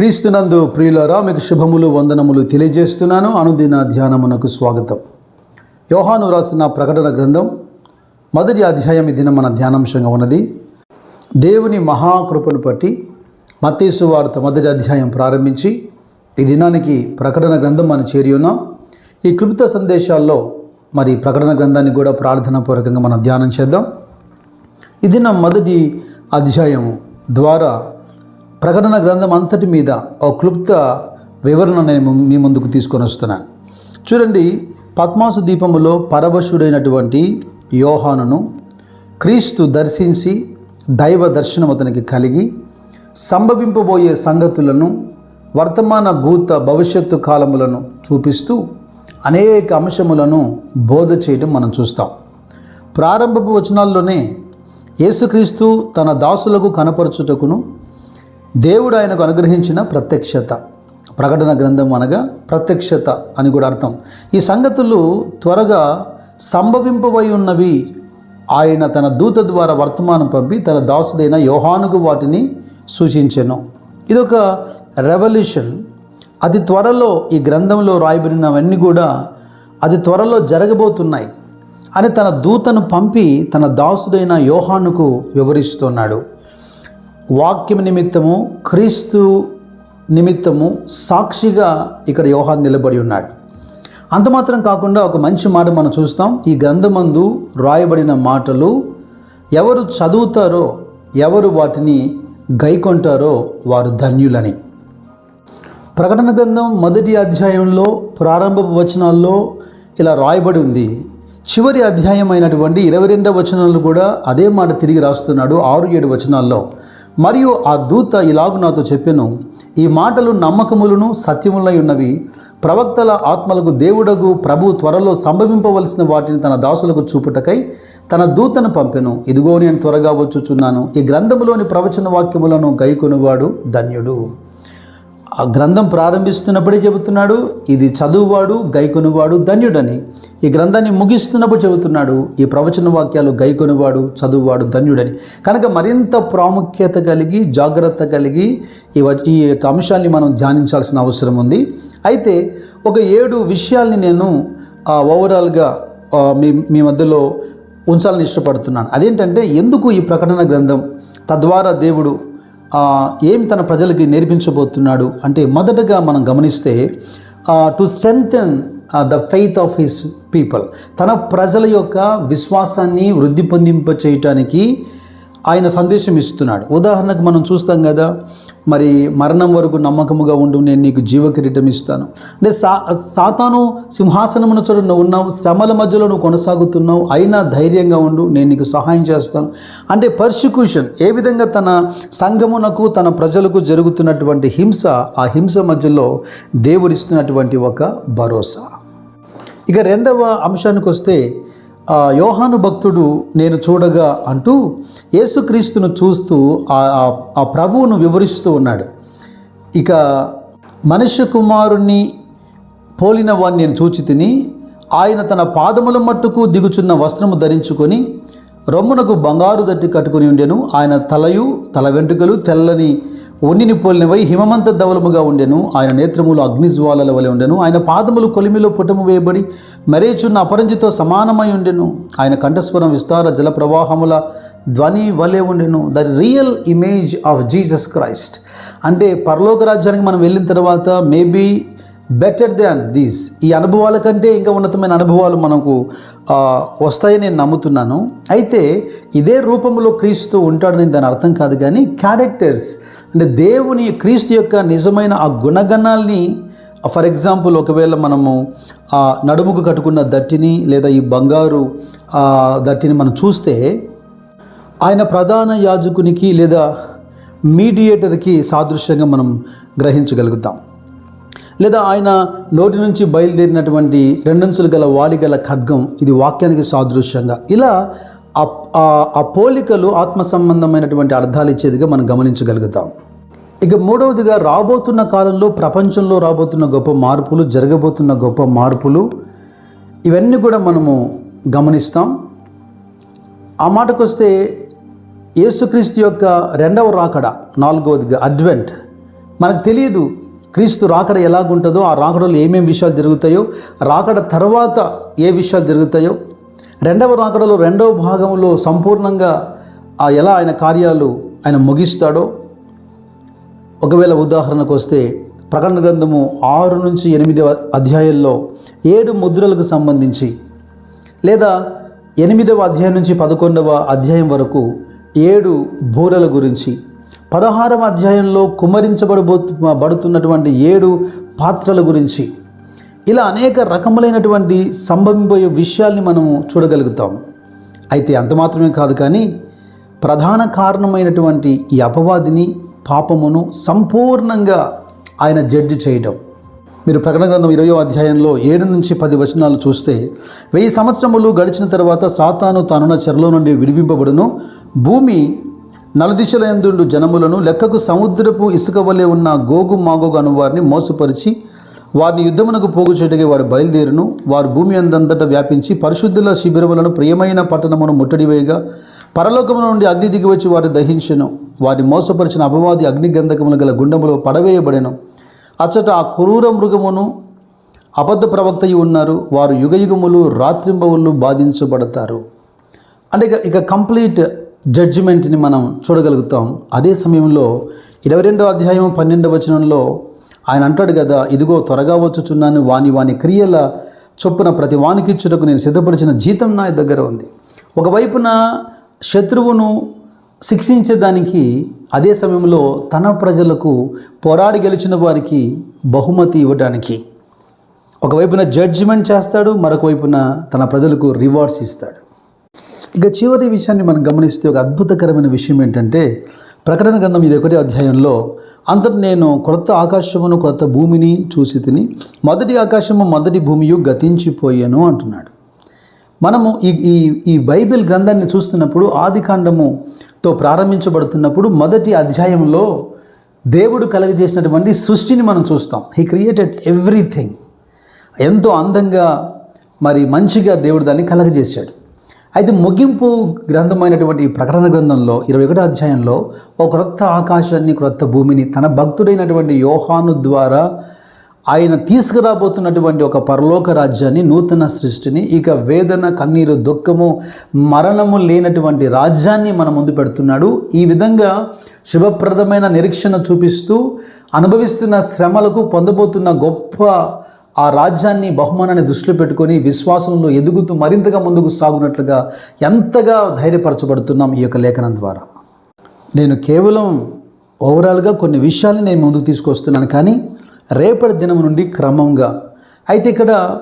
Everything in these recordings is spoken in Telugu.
క్రీస్తునందు ప్రియులరా మీకు శుభములు వందనములు తెలియజేస్తున్నాను. అనుదిన ధ్యానమునకు స్వాగతం. యోహాను రాసిన ప్రకటన గ్రంథం మొదటి అధ్యాయం ఈ దినం మన ధ్యానాంశంగా ఉన్నది. దేవుని మహాకృపను బట్టి మత్తేసు వార్త మొదటి అధ్యాయం ప్రారంభించి ఈ దినానికి ప్రకటన గ్రంథం మనం చేరి ఉన్నాం. ఈ క్లుప్త సందేశాల్లో మరి ప్రకటన గ్రంథాన్ని కూడా ప్రార్థనాపూర్వకంగా మనం ధ్యానం చేద్దాం. ఇది నా మొదటి అధ్యాయం ద్వారా ప్రకటన గ్రంథం అంతటి మీద ఒక క్లుప్త వివరణ నేను మీ ముందుకు తీసుకొని వస్తున్నాను. చూడండి పద్మాసు దీపములో పరవశుడైనటువంటి యోహానును క్రీస్తు దర్శించి దైవ దర్శనం అతనికి కలిగి సంభవింపబోయే సంగతులను వర్తమాన భూత భవిష్యత్తు కాలములను చూపిస్తూ అనేక అంశములను బోధ చేయడం మనం చూస్తాం. ప్రారంభపు వచనాల్లోనే యేసుక్రీస్తు తన దాసులకు కనపరచుటకును దేవుడు ఆయనకు అనుగ్రహించిన ప్రత్యక్షత. ప్రకటన గ్రంథం అనగా ప్రత్యక్షత అని కూడా అర్థం. ఈ సంగతులు త్వరగా సంభవింపబై ఉన్నవి ఆయన తన దూత ద్వారా వర్తమానం పంపి తన దాసుడైన యోహానుకు వాటిని సూచించెను. ఇదొక రెవల్యూషన్ అతి త్వరలో ఈ గ్రంథంలో రాయబడినవన్నీ కూడా అతి త్వరలో జరగబోతున్నాయి అని తన దూతను పంపి తన దాసుడైన యోహానుకు వివరిస్తున్నాడు. వాక్యం నిమిత్తము క్రీస్తు నిమిత్తము సాక్షిగా ఇక్కడ యోహాన్ నిలబడి ఉన్నాడు. అంత మాత్రం కాకుండా ఒక మంచి మాట మనం చూస్తాం. ఈ గ్రంథమందు రాయబడిన మాటలు ఎవరు చదువుతారో ఎవరు వాటిని గైకొంటారో వారు ధన్యులని. ప్రకటన గ్రంథం మొదటి అధ్యాయంలో ప్రారంభ వచనాల్లో ఇలా రాయబడి ఉంది. చివరి అధ్యాయం అయినటువంటి ఇరవై రెండవ వచనాలు కూడా అదే మాట తిరిగి రాస్తున్నాడు ఆరు ఏడు వచనాల్లో. మరియు ఆ దూత ఇలాగు నాతో చెప్పెను ఈ మాటలు నమ్మకములను సత్యములై ఉన్నవి. ప్రవక్తల ఆత్మలకు దేవుడగు ప్రభు త్వరలో సంభవింపవలసిన వాటిని తన దాసులకు చూపుటకై తన దూతను పంపెను. ఇదిగో నేను త్వరగా వచ్చుచున్నాను. ఈ గ్రంథములోని ప్రవచన వాక్యములను గైకొనువాడు ధన్యుడు. ఆ గ్రంథం ప్రారంభిస్తున్నప్పుడే చెబుతున్నాడు ఇది చదువువాడు గైకొనువాడు ధన్యుడని. ఈ గ్రంథాన్ని ముగిస్తున్నప్పుడు చెబుతున్నాడు ఈ ప్రవచన వాక్యాలు గైకొనువాడు చదువువాడు ధన్యుడని. కనుక మరింత ప్రాముఖ్యత కలిగి జాగ్రత్త కలిగి ఈ వ- ఈ యొక్క అంశాల్ని మనం ధ్యానించాల్సిన అవసరం ఉంది. అయితే ఒక ఏడు విషయాల్ని నేను ఆ, ఓవరాల్గా మీ మీ మధ్యలో ఉంచాలని ఇష్టపడుతున్నాను. అదేంటంటే ఎందుకు ఈ ప్రకటన గ్రంథం తద్వారా దేవుడు ఏం తన ప్రజలకి నేర్పించబోతున్నాడు అంటే మొదటగా మనం గమనిస్తే to strengthen the faith of his people తన ప్రజల యొక్క విశ్వాసాన్ని వృద్ధి పొందింప చేయటానికి ఆయన సందేశం ఇస్తున్నాడు. ఉదాహరణకు మనం చూస్తాం కదా మరి మరణం వరకు నమ్మకముగా ఉండు నేను నీకు జీవకిరీటం ఇస్తాను. అంటే సా సాతాను సింహాసనమున చోట నువ్వు ఉన్నావు శ్రమల మధ్యలో నువ్వు కొనసాగుతున్నావు అయినా ధైర్యంగా ఉండు నేను నీకు సహాయం చేస్తాను. అంటే పర్సిక్యూషన్ ఏ విధంగా తన సంఘమునకు తన ప్రజలకు జరుగుతున్నటువంటి హింస ఆ హింస మధ్యలో దేవుడిస్తున్నటువంటి ఒక భరోసా. ఇక రెండవ అంశానికి వస్తే యోహాను భక్తుడు నేను చూడగా అంటూ యేసుక్రీస్తును చూస్తూ ఆ- ఆ- ప్రభువును వివరిస్తూ ఉన్నాడు. ఇక మనుష్య కుమారుణ్ణి పోలిన వాడిని నేను చూచి తిని ఆయన తన పాదముల మట్టుకు దిగుచున్న వస్త్రము ధరించుకొని రొమ్మునకు బంగారు దట్టి కట్టుకుని ఉండెను. ఆయన తలయు తల వెంట్రుకలు తెల్లని ఉన్నిని పోలినవై హిమమంత ధవలముగా ఉండెను. ఆయన నేత్రములు అగ్నిజ్వాలల వలె ఉండెను. ఆయన పాదములు కొలిమిలో పుటము వేయబడి మరేచున్న అపరంజితో సమానమై ఉండెను. ఆయన కంఠస్వరం విస్తార జల ప్రవాహముల ధ్వని వలె ఉండెను. The real image of Jesus Christ అంటే పరలోక రాజ్యానికి మనం వెళ్ళిన తర్వాత మేబీ బెటర్ దాన్ దీస్ ఈ అనుభవాల కంటే ఇంకా ఉన్నతమైన అనుభవాలు మనకు వస్తాయని నేను నమ్ముతున్నాను. అయితే ఇదే రూపంలో క్రీస్తు ఉంటాడని దాని అర్థం కాదు కానీ క్యారెక్టర్స్ అంటే దేవుని క్రీస్తు యొక్క నిజమైన ఆ గుణగణాల్ని ఫర్ ఎగ్జాంపుల్ ఒకవేళ మనము ఆ నడుముకు కట్టుకున్న దట్టిని లేదా ఈ బంగారు దట్టిని మనం చూస్తే ఆయన ప్రధాన యాజకునికి లేదా మీడియేటర్కి సాదృశ్యంగా మనం గ్రహించగలుగుతాం. లేదా ఆయన నోటి నుంచి బయలుదేరినటువంటి రెండంచులు గల వాడి గల ఖడ్గం ఇది వాక్యానికి సాదృశ్యంగా. ఇలా ఆ- ఆ- ఆ పోలికలు ఆత్మ సంబంధమైనటువంటి అర్థాలు ఇచ్చేదిగా మనం గమనించగలుగుతాం. ఇక మూడవదిగా రాబోతున్న కాలంలో ప్రపంచంలో రాబోతున్న గొప్ప మార్పులు జరగబోతున్న గొప్ప మార్పులు ఇవన్నీ కూడా మనము గమనిస్తాం. ఆ మాటకు వస్తే యేసుక్రీస్తు యొక్క రెండవ రాకడ నాలుగవదిగా అడ్వెంట్. మనకు తెలియదు క్రీస్తు రాకడ ఎలాగుంటుందో ఆ రాకడలో ఏమేమి విషయాలు జరుగుతాయో రాకడ తర్వాత ఏ విషయాలు జరుగుతాయో రెండవ రాకడలో రెండవ భాగంలో సంపూర్ణంగా ఆ ఎలా ఆయన కార్యాలు ఆయన ముగిస్తాడో ఒకవేళ ఉదాహరణకు వస్తే ప్రకటన గ్రంథము ఆరు నుంచి ఎనిమిదవ అధ్యాయంలో ఏడు ముద్రలకు సంబంధించి లేదా ఎనిమిదవ అధ్యాయం నుంచి పదకొండవ అధ్యాయం వరకు ఏడు బూరల గురించి పదహారవ అధ్యాయంలో కుమరించబడబో బడుతున్నటువంటి ఏడు పాత్రల గురించి ఇలా అనేక రకములైనటువంటి సంభవింపబోయే విషయాల్ని మనము చూడగలుగుతాం. అయితే అంత మాత్రమే కాదు కానీ ప్రధాన కారణమైనటువంటి ఈ అపవాదిని పాపమును సంపూర్ణంగా ఆయన జడ్జి చేయడం. మీరు ప్రకటన గ్రంథం ఇరవయో అధ్యాయంలో ఏడు నుంచి పది వచనాలు చూస్తే వెయ్యి సంవత్సరములు గడిచిన తర్వాత సాతాను తానున్న చెరలో నుండి విడిపింపబడును. భూమి నలుదిశల ఎందుండు జనములను లెక్కకు సముద్రపు ఇసుక వలె ఉన్న గోగు మాగోగు అనువారిని మోసపరిచి వారిని యుద్ధమునకు పోగుచేటకి వారు బయలుదేరును. వారు భూమి అందంతటా వ్యాపించి పరిశుద్ధుల శిబిరములను ప్రియమైన పట్టణమును ముట్టడివేయగా పరలోకము నుండి అగ్ని దిగి వచ్చి వారిని దహించెను. వారిని మోసపరిచిన అపవాది అగ్నిగంధకములు గల గుండములో పడవేయబడెను. అచ్చట ఆ క్రూర మృగమును అబద్ధ ప్రవక్తయి ఉన్నారు. వారు యుగయుగములు రాత్రింబవులు బాధించబడతారు. అంటే ఇక ఇక కంప్లీట్ జడ్జిమెంట్ని మనం చూడగలుగుతాం. అదే సమయంలో ఇరవై రెండవ అధ్యాయం పన్నెండవ వచనంలో ఆయన అంటాడు కదా ఇదిగో త్వరగా వచ్చుచున్నాను వాని వాని క్రియల చొప్పున ప్రతి వానికిచ్చుటకు నేను సిద్ధపరిచిన జీతం నా దగ్గర ఉంది. ఒకవైపున శత్రువును శిక్షించేదానికి అదే సమయంలో తన ప్రజలకు పోరాడి గెలిచిన వారికి బహుమతి ఇవ్వడానికి. ఒకవైపున జడ్జిమెంట్ చేస్తాడు మరొక వైపున తన ప్రజలకు రివార్డ్స్ ఇస్తాడు. ఇక చివరి విషయాన్ని మనం గమనిస్తే ఒక అద్భుతకరమైన విషయం ఏంటంటే ప్రకటన గ్రంథం ఇది ఒకటి అధ్యాయంలో అంతటి నేను క్రొత్త ఆకాశమును క్రొత్త భూమిని చూసి తిని మొదటి ఆకాశము మొదటి భూమియు గతించిపోయాను అంటున్నాడు. మనము ఈ ఈ ఈ బైబిల్ గ్రంథాన్ని చూస్తున్నప్పుడు ఆది కాండముతో ప్రారంభించబడుతున్నప్పుడు మొదటి అధ్యాయంలో దేవుడు కలగజేసినటువంటి సృష్టిని మనం చూస్తాం. హీ క్రియేటెడ్ ఎవ్రీథింగ్ ఎంతో అందంగా మరి మంచిగా దేవుడు దాన్ని కలగజేశాడు. అయితే ముగింపు గ్రంథమైనటువంటి ఈ ప్రకటన గ్రంథంలో ఇరవై ఒకటో అధ్యాయంలో ఒక క్రొత్త ఆకాశాన్ని క్రొత్త భూమిని తన భక్తుడైనటువంటి యోహాను ద్వారా ఆయన తీసుకురాబోతున్నటువంటి ఒక పరలోక రాజ్యాన్ని నూతన సృష్టిని ఇక వేదన కన్నీరు దుఃఖము మరణము లేనటువంటి రాజ్యాన్ని మన ముందు పెడుతున్నాడు. ఈ విధంగా శుభప్రదమైన నిరీక్షణ చూపిస్తూ అనుభవిస్తున్న శ్రమలకు పొందబోతున్న గొప్ప ఆ రాజ్యాన్ని బహుమానాన్ని దృష్టిలో పెట్టుకొని విశ్వాసంలో ఎదుగుతూ మరింతగా ముందుకు సాగునట్లుగా ఎంతగా ధైర్యపరచబడుతున్నాం ఈ యొక్క లేఖనం ద్వారా. నేను కేవలం ఓవరాల్గా కొన్ని విషయాల్ని నేను ముందుకు తీసుకొస్తున్నాను కానీ రేపటి దినం నుండి క్రమంగా. అయితే ఇక్కడ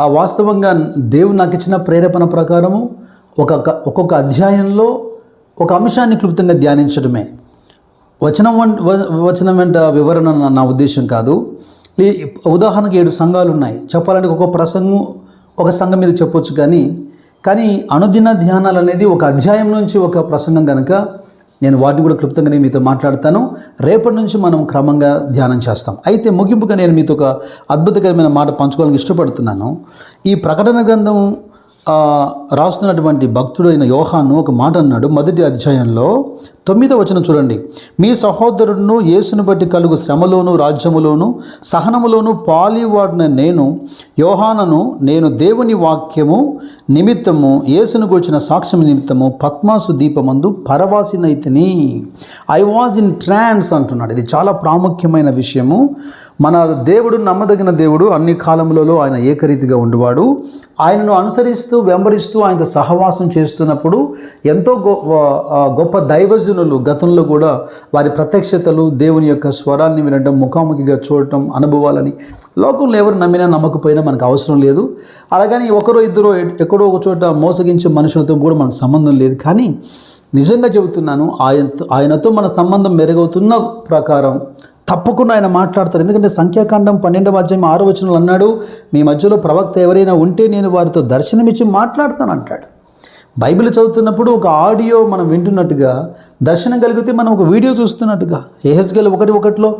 ఆ వాస్తవంగా దేవుడు నాకు ఇచ్చిన ప్రేరేపణ ప్రకారము ఒక ఒక్కొక్క అధ్యాయంలో ఒక అంశాన్ని క్లుప్తంగా ధ్యానించడమే. వచనం వచనం వెంట వివరణ నా- ఉద్దేశం కాదు. ఉదాహరణకు ఏడు సంఘాలు ఉన్నాయి చెప్పాలంటే ఒక్కొక్క ప్రసంగం ఒక సంఘం మీద చెప్పొచ్చు కానీ కానీ అనుదిన ధ్యానాలు అనేది ఒక అధ్యాయం నుంచి ఒక ప్రసంగం కనుక నేను వాటిని కూడా క్లుప్తంగా నేను మీతో మాట్లాడతాను. రేపటి నుంచి మనం క్రమంగా ధ్యానం చేస్తాం. అయితే ముగింపుగా నేను మీతో ఒక అద్భుతకరమైన మాట పంచుకోవాలని ఇష్టపడుతున్నాను. ఈ ప్రకటన గ్రంథం రాస్తున్నటువంటి భక్తుడైన యోహాను ఒక మాట అన్నాడు మొదటి అధ్యాయంలో తొమ్మిదో వచనం చూడండి. మీ సహోదరుడును యేసును బట్టి కలుగు శ్రమలోను రాజ్యములోను సహనములోను పాలివాడిన నేను యోహానను నేను దేవుని వాక్యము నిమిత్తము యేసును గూర్చిన సాక్ష్యం నిమిత్తము పద్మాసు దీపమందు పరవాసినైతిని ఐ వాజ్ ఇన్ ట్రాన్స్ అంటున్నాడు. ఇది చాలా ప్రాముఖ్యమైన విషయము. మన దేవుడు నమ్మదగిన దేవుడు అన్ని కాలములలో ఆయన ఏకరీతిగా ఉండేవాడు. ఆయనను అనుసరిస్తూ వెంబడిస్తూ ఆయనతో సహవాసం చేస్తున్నప్పుడు ఎంతో గొప్ప దైవజనులు గతంలో కూడా వారి ప్రత్యక్షతలు దేవుని యొక్క స్వరాన్ని వినడం ముఖాముఖిగా చూడటం అనుభవాలని లోకంలో ఎవరు నమ్మినా నమ్మకపోయినా మనకు అవసరం లేదు. అలాగని ఒకరో ఇద్దరు ఎక్కడో ఒక చోట మోసగించే మనుషులతో కూడా మనకు సంబంధం లేదు. కానీ నిజంగా చెబుతున్నాను ఆయన ఆయనతో మన సంబంధం మెరుగవుతున్న ప్రకారం తప్పకుండా ఆయన మాట్లాడతారు. ఎందుకంటే సంఖ్యాకాండం పన్నెండవ అధ్యాయం ఆరో వచనంలో అన్నాడు మీ మధ్యలో ప్రవక్త ఎవరైనా ఉంటే నేను వారితో దర్శనమిచ్చి మాట్లాడతాను అంటాడు బైబిల్ చదువుతున్నప్పుడు ఒక ఆడియో మనం వింటున్నట్టుగా దర్శనం కలిగితే మనం ఒక వీడియో చూస్తున్నట్టుగా ఏహెచ్గల్ ఒకటి ఒకటిలో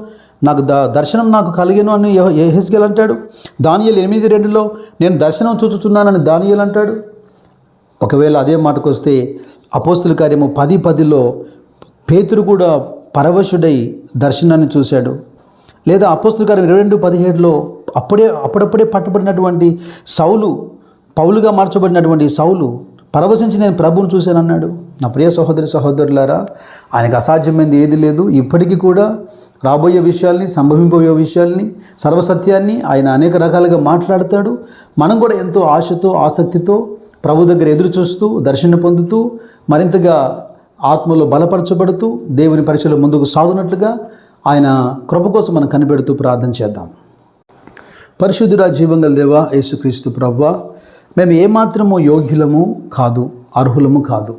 నాకు ద దర్శనం నాకు కలిగను అని ఏహెచ్గల్ అంటాడు. దానియలు ఎనిమిది రెండులో నేను దర్శనం చూచుతున్నానని దానియల్ అంటాడు. ఒకవేళ అదే మాటకు వస్తే అపోస్తుల కార్యము పది పదిలో పేతురు కూడా పరవశుడై దర్శనాన్ని చూశాడు. లేదా అపోస్తుల గారు ఇరవై రెండు పదిహేడులో అప్పుడే అప్పుడప్పుడే పట్టబడినటువంటి సౌలు పౌలుగా మార్చబడినటువంటి సౌలు పరవశించి నేను ప్రభువును చూశానన్నాడు. నా ప్రియ సహోదరి సహోదరులారా ఆయనకు అసాధ్యమైనది ఏది లేదు. ఇప్పటికీ కూడా రాబోయే విషయాల్ని సంభవింపబోయే విషయాల్ని సర్వసత్యాన్ని ఆయన అనేక రకాలుగా మాట్లాడతాడు. మనం కూడా ఎంతో ఆశతో ఆసక్తితో ప్రభు దగ్గర ఎదురు చూస్తూ దర్శనం పొందుతూ మరింతగా ఆత్మలో బలపరచబడుతూ దేవుని పరిచయం ముందుకు సాగునట్లుగా ఆయన కృప కోసం మనం కనిపెడుతూ ప్రార్థన చేద్దాం. పరిశుద్ధుడా జీవంగల దేవ యేసుక్రీస్తు ప్రవ్వ మేము ఏమాత్రము యోగ్యులము కాదు అర్హులము కాదు.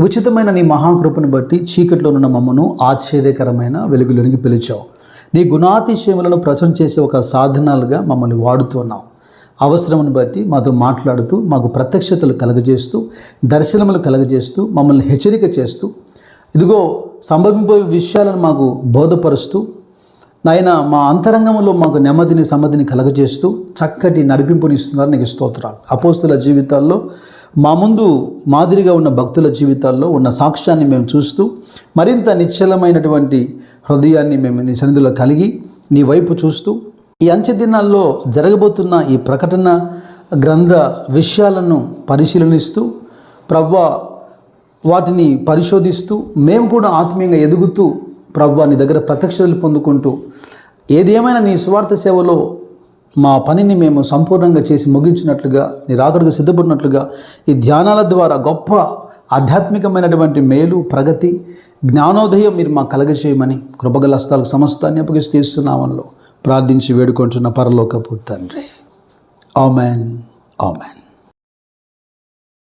ఉచితమైన నీ మహాకృపను బట్టి చీకట్లో ఉన్న మమ్మను ఆశ్చర్యకరమైన వెలుగులోనికి పిలిచావు. నీ గుణాతిశయములను ప్రచురం చేసే ఒక సాధనాలుగా మమ్మల్ని వాడుతున్నావు అవసరమును బట్టి మాతో మాట్లాడుతూ మాకు ప్రత్యక్షతలు కలగజేస్తూ దర్శనములు కలగజేస్తూ మమ్మల్ని హెచ్చరిక చేస్తూ ఇదిగో సంభవింపే విషయాలను మాకు బోధపరుస్తూ నాయన మా అంతరంగంలో మాకు నెమ్మదిని సమ్మతిని కలగజేస్తూ చక్కటి నడిపింపుని ఇస్తున్నారు నీకు స్తోత్రాలు. అపోస్తుల జీవితాల్లో మా ముందు మాదిరిగా ఉన్న భక్తుల జీవితాల్లో ఉన్న సాక్ష్యాన్ని మేము చూస్తూ మరింత నిశ్చలమైనటువంటి హృదయాన్ని మేము నీ సన్నిధిలో కలిగి నీ వైపు చూస్తూ ఈ అంచె దినాల్లో జరగబోతున్న ఈ ప్రకటన గ్రంథ విషయాలను పరిశీలనిస్తూ ప్రవ్వా వాటిని పరిశోధిస్తూ మేము కూడా ఆత్మీయంగా ఎదుగుతూ ప్రభు నీ దగ్గర ప్రత్యక్షతలు పొందుకుంటూ ఏదేమైనా నీ స్వార్థ సేవలో మా పనిని మేము సంపూర్ణంగా చేసి ముగించినట్లుగా నీ రాకడకు సిద్ధపడినట్లుగా ఈ ధ్యానాల ద్వారా గొప్ప ఆధ్యాత్మికమైనటువంటి మేలు ప్రగతి జ్ఞానోదయం మీరు మాకు కలగజేయమని కృపగల హస్తాలకు సమస్తాన్ని అప్పగిస్తూ ఇస్తున్నామంలో ప్రార్థించి వేడుకుంటున్న పరలోకపు తండ్రి. ఆమెన్. ఆమెన్.